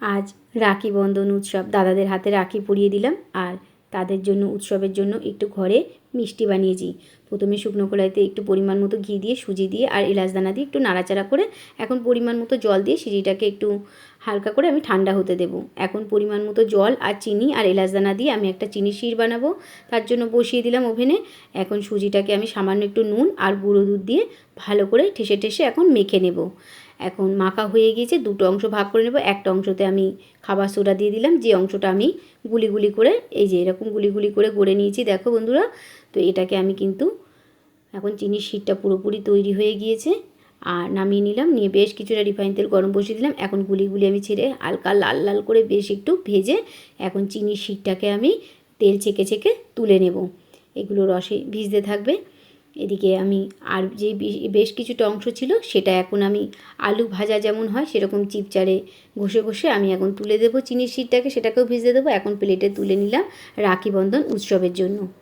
আজ রাখি বন্ধন উৎসব। দাদাদের হাতে রাখি পরিয়ে দিলাম আর তাদের জন্য, উৎসবের জন্য একটু ঘরে মিষ্টি বানিয়েছি। প্রথমে শুকনো কড়াইতে একটু পরিমাণ মতো ঘি দিয়ে, সুজি দিয়ে আর এলাচ দানা দিয়ে একটু নাড়াচাড়া করে এখন পরিমাণ মতো জল দিয়ে সিজিটাকে একটু হালকা করে আমি ঠান্ডা হতে দেবো। এখন পরিমাণ মতো জল আর চিনি আর এলাচ দানা দিয়ে আমি একটা চিনি শির বানাবো। তার জন্য বসিয়ে দিলাম ওভেনে। এখন সুজিটাকে আমি সামান্য একটু নুন আর গুঁড়ো দুধ দিয়ে ভালো করে ঠেসে ঠেসে এখন মেখে নেব। এখন মাখা হয়ে গিয়েছে, দুটো অংশ ভাগ করে নেব। একটা অংশতে আমি খাবার সোডা দিয়ে দিলাম, যে অংশটা আমি গুলি গুলি করে, এই যে এরকম গুলি গুলি করে গড়ে নিয়েছি, দেখো বন্ধুরা। তো এটাকে আমি কিন্তু এখন চিনির শিটটা পুরোপুরি তৈরি হয়ে গিয়েছে। আর নামিয়ে নিলাম, নিয়ে বেশ কিছুটা রিফাইন তেল গরম বসিয়ে দিলাম। এখন গুলিগুলি আমি ছেড়ে হালকা লাল লাল করে বেশ একটু ভেজে এখন চিনির শিটটাকে আমি তেল ছেঁকে ছেঁকে তুলে নেব। এগুলো রসে ভিজতে থাকবে। এদিকে আমি আর যে বেশ কিছুটা অংশ ছিল সেটা এখন আমি আলু ভাজা যেমন হয় সেরকম চিপচারে ঘষে ঘষে আমি এখন তুলে দেবো। চিনির সিটটাকে সেটাকেও ভিজে দেবো। এখন প্লেটে তুলে নিলাম রাখি বন্ধন উৎসবের জন্য।